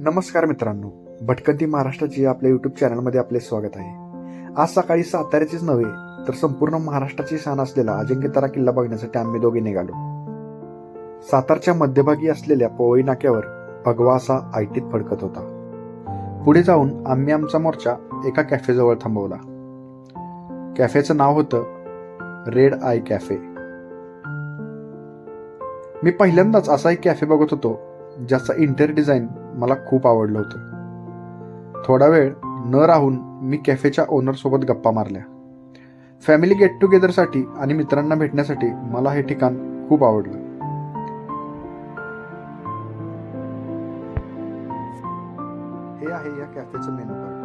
नमस्कार मित्रांनो भटकंती महाराष्ट्राची आपल्या युट्यूब चॅनलमध्ये आपले स्वागत आहे. आज सकाळी साताऱ्याचीच नव्हे तर संपूर्ण महाराष्ट्राची शान असलेला अजिंक्यतारा किल्ला बघण्यासाठी आम्ही दोघे निघालो. सातारच्या मध्यभागी असलेल्या पोवई नाक्यावर भगवा असा आयटीत फडकत होता. पुढे जाऊन आम्ही आमचा मोर्चा एका कॅफेजवळ थांबवला. कॅफेचं नाव होतं रेड आय कॅफे मी पहिल्यांदाच असा एक कॅफे बघत होतो ज्याचा इंटेरियर डिझाईन मला खूप आवडलं होतं. थोडा वेळ न राहून मी कॅफेच्या ओनरसोबत गप्पा मारल्या. फॅमिली गेट टुगेदरसाठी आणि मित्रांना भेटण्यासाठी मला हे ठिकाण खूप आवडलं. हे आहे या कॅफेचं मेनू कार्ड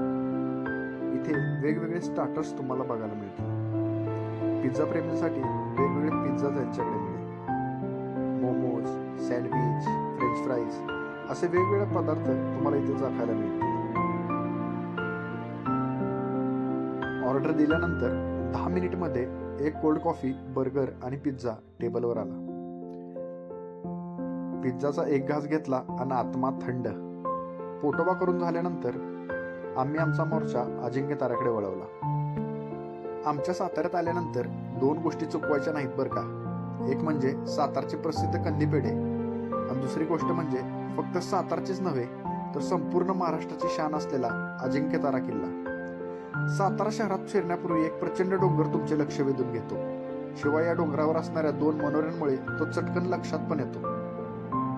इथे वेगवेगळे स्टार्टर्स तुम्हाला बघायला मिळतील. पिझ्झा प्रेमीसाठी वेगवेगळे पिझ्झा त्यांच्याकडे मिळेल. मोमोज सँडविच फ्रेंच फ्राईज असे वेगवेगळे पदार्थ तुम्हाला इथे चाखायला मिळतील. ऑर्डर दिल्यानंतर दहा मिनिटमध्ये एक कोल्ड कॉफी बर्गर आणि पिझ्झा टेबलवर आला. पिझ्झाचा एक घास घेतला आणि आत्मा थंड. पोटोबा करून झाल्यानंतर आम्ही आमचा मोर्चा अजिंक्य ताऱ्याकडे वळवला. आमच्या साताऱ्यात आल्यानंतर दोन गोष्टी चुकवायच्या नाहीत बरं का? एक म्हणजे सातारचे प्रसिद्ध कंदी पेढे आणि दुसरी गोष्ट म्हणजे फक्त सातारचीच नव्हे तर संपूर्ण महाराष्ट्राची शान असलेला अजिंक्य तारा किल्ला. सातारा शहरात फिरण्यापूर्वी एक प्रचंड डोंगर तुमचे लक्ष वेधून घेतो. शिवाय या डोंगरावर असणाऱ्या दोन मनोऱ्यांमुळे तो चटकन लक्षात पण येतो.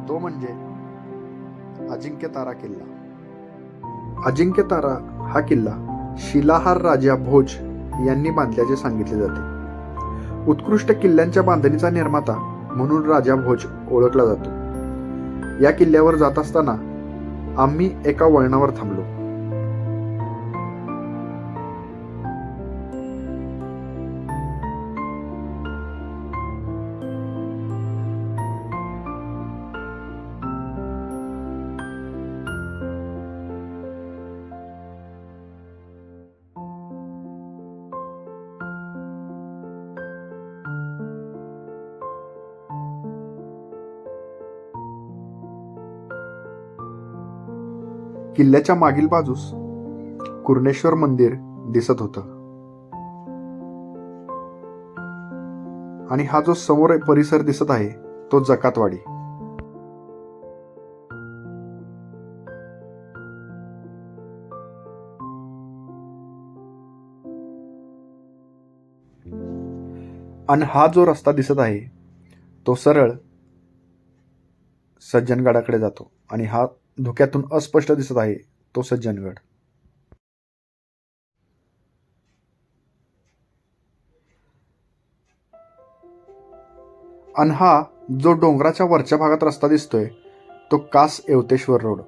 तो म्हणजे अजिंक्य तारा किल्ला. अजिंक्य तारा हा किल्ला शिलाहार राजा भोज यांनी बांधल्याचे सांगितले जाते. उत्कृष्ट किल्ल्यांच्या बांधणीचा निर्माता म्हणून राजा भोज ओळखला जातो. या किल्ल्यावर जात असताना आम्ही एका वळणावर थांबलो. किल्ल्याच्या मागील बाजूस कुर्णेश्वर मंदिर दिसत होतं. आणि हा जो समोर परिसर दिसत आहे तो जकातवाडी. आणि हा जो रस्ता दिसत आहे तो सरळ सज्जनगडाकडे जातो. आणि हा धुक्यातून अस्पष्ट दिसत आहे. तो सज्जनगड आणि हा जो डोंगराच्या वरच्या भागात रस्ता दिसतोय तो कास येवतेश्वर रोड.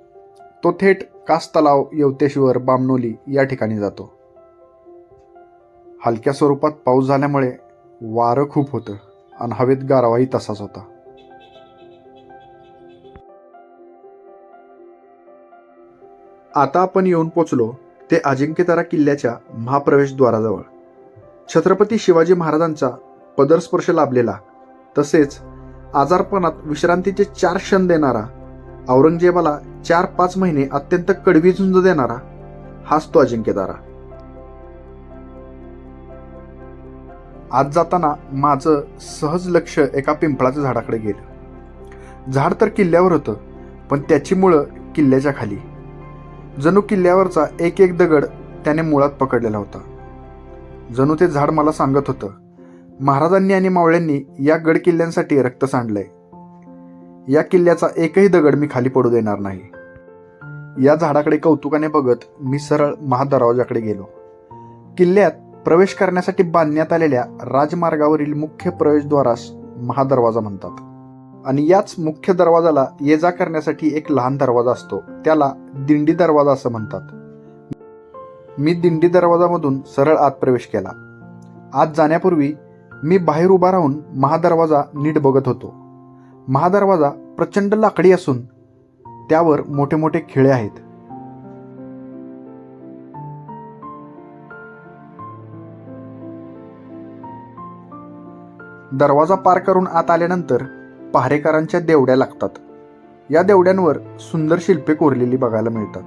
तो थेट कास तलाव येवतेश्वर बामनोली या ठिकाणी जातो. हलक्या स्वरूपात पाऊस झाल्यामुळे वारं खूप होतं. आणि हवेत गारवाही तसाच होता. आता आपण येऊन पोचलो ते अजिंक्यतारा किल्ल्याच्या महाप्रवेशद्वाराजवळ. छत्रपती शिवाजी महाराजांचा पदरस्पर्श लाभलेला तसेच आजारपणात विश्रांतीचे चार क्षण देणारा औरंगजेबाला चार पाच महिने अत्यंत कडवी झुंज देणारा हाच तो अजिंक्यतारा. आज जाताना माझं सहज लक्ष एका पिंपळाच्या झाडाकडे गेलं. झाड तर किल्ल्यावर होतं पण त्याची मुळं किल्ल्याच्या खाली. जणू किल्ल्यावरचा एक एक दगड त्याने मुळात पकडलेला होता. जणू ते झाड मला सांगत होतं महाराजांनी आणि मावळ्यांनी या गड किल्ल्यांसाठी रक्त सांडलंय. या किल्ल्याचा एकही दगड मी खाली पडू देणार नाही. या झाडाकडे कौतुकाने बघत मी सरळ महादरवाजाकडे गेलो. किल्ल्यात प्रवेश करण्यासाठी बांधण्यात आलेल्या राजमार्गावरील मुख्य प्रवेशद्वारास महादरवाजा म्हणतात. आणि याच मुख्य दरवाजाला ये जा करण्यासाठी एक लहान दरवाजा असतो. त्याला दिंडी दरवाजा असं म्हणतात. मी दिंडी दरवाजामधून सरळ आत प्रवेश केला. आत जाण्यापूर्वी मी बाहेर उभा राहून महादरवाजा नीट बघत होतो. महादरवाजा प्रचंड लाकडी असून त्यावर मोठे मोठे खिळे आहेत. दरवाजा पार करून आत आल्यानंतर पहारेकरांच्या देवड्या लागतात. या देवड्यांवर सुंदर शिल्पे कोरलेली बघायला मिळतात.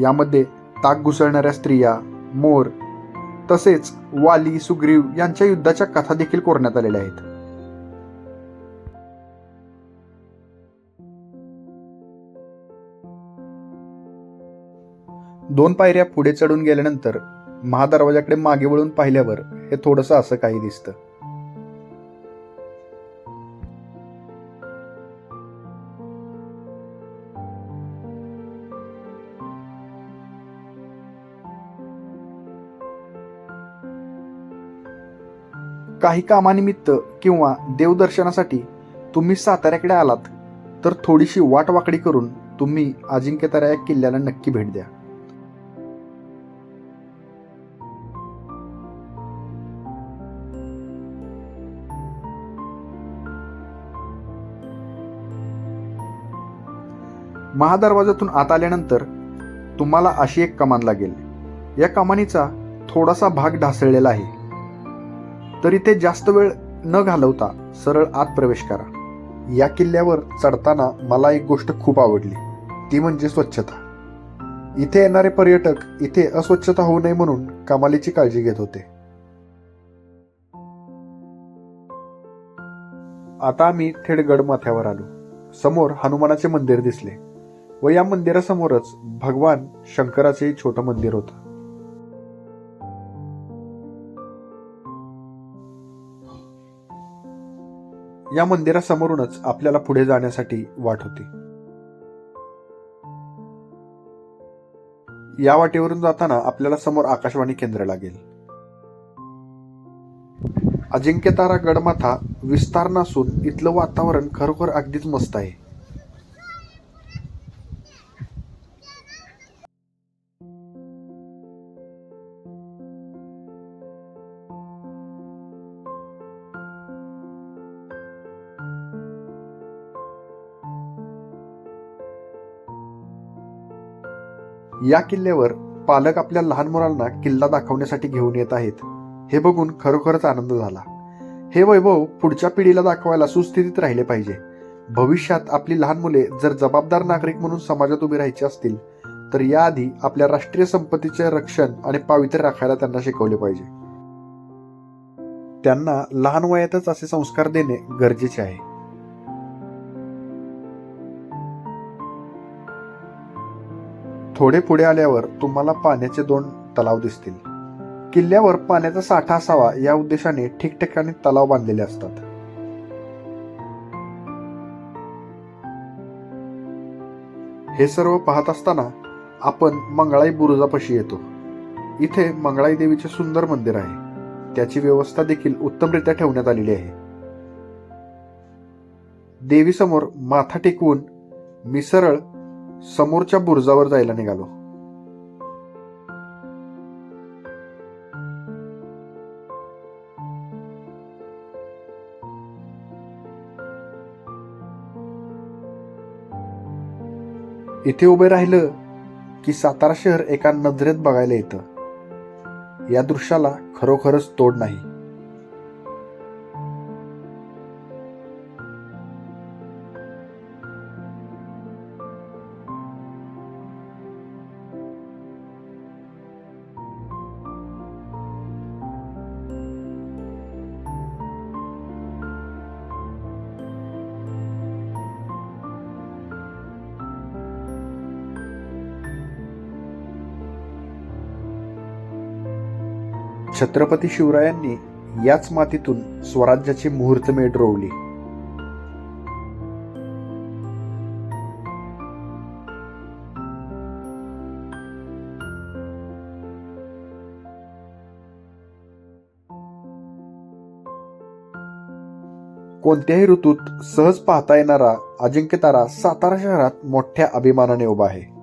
यामध्ये ताक घुसळणाऱ्या स्त्रिया मोर तसेच वाली सुग्रीव यांच्या युद्धाच्या कथा देखील कोरण्यात आलेल्या आहेत. दोन पायऱ्या पुढे चढून गेल्यानंतर महादरवाजाकडे मागे वळून पाहिल्यावर हे थोडंसं असं काही दिसतं. काही कामानिमित्त किंवा देवदर्शनासाठी तुम्ही साताऱ्याकडे आलात तर थोडीशी वाटवाकडी करून तुम्ही अजिंक्यतारा या किल्ल्याला नक्की भेट द्या. महादरवाजातून आत आल्यानंतर तुम्हाला अशी एक कमान लागेल. या कमानीचा थोडासा भाग ढासळलेला आहे. तर इथे जास्त वेळ न घालवता सरळ आत प्रवेश करा. या किल्ल्यावर चढताना मला एक गोष्ट खूप आवडली. ती म्हणजे स्वच्छता. इथे येणारे पर्यटक इथे अस्वच्छता होऊ नये म्हणून कमालीची काळजी घेत होते. आता आम्ही थेट गडमाथ्यावर आलो. समोर हनुमानाचे मंदिर दिसले. व या मंदिरासमोरच भगवान शंकराचे छोटं मंदिर होतं. या मंदिरासमोरूनच आपल्याला पुढे जाण्यासाठी वाट होती. या वाटेवरून जाताना आपल्याला समोर आकाशवाणी केंद्र लागेल. अजिंक्यतारा गडमाथा विस्तार नसून इथलं वातावरण खरोखर अगदीच मस्त आहे. या किल्ल्यावर पालक आपल्या लहान मुलांना किल्ला दाखवण्यासाठी घेऊन येत आहेत. हे बघून खरोखरच आनंद झाला. हे वैभव पुढच्या पिढीला दाखवायला सुस्थितीत राहिले पाहिजे. भविष्यात आपली लहान मुले जर जबाबदार नागरिक म्हणून समाजात उभी राहायची असतील तर याआधी आपल्या राष्ट्रीय संपत्तीचे रक्षण आणि पावित्र्य राखायला त्यांना शिकवले पाहिजे. त्यांना लहान वयातच असे संस्कार देणे गरजेचे आहे. थोडे पुढे आल्यावर तुम्हाला पाण्याचे दोन तलाव दिसतील. किल्ल्यावर पाण्याचा साठा असावा या उद्देशाने ठिकठिकाणी तलाव बांधलेले असतात. हे सर्व पाहत असताना आपण मंगळाई बुरुजापाशी येतो. इथे मंगळाई देवीचे सुंदर मंदिर आहे. त्याची व्यवस्था देखील उत्तमरित्या ठेवण्यात आलेली आहे. देवीसमोर माथा टेकवून मी सरळ समोरच्या बुरजावर जायला निघालो. इथे उभे राहिलं की सातारा शहर एका नजरेत बघायला येतं. या दृश्याला खरोखरच तोड नाही. छत्रपती शिवरायांनी याच मातीतून स्वराज्याची मुहूर्तमेढ रोवली कोणत्याही ऋतूत सहज पाहता येणारा अजिंक्यतारा सातारा शहरात मोठ्या अभिमानाने उभा आहे.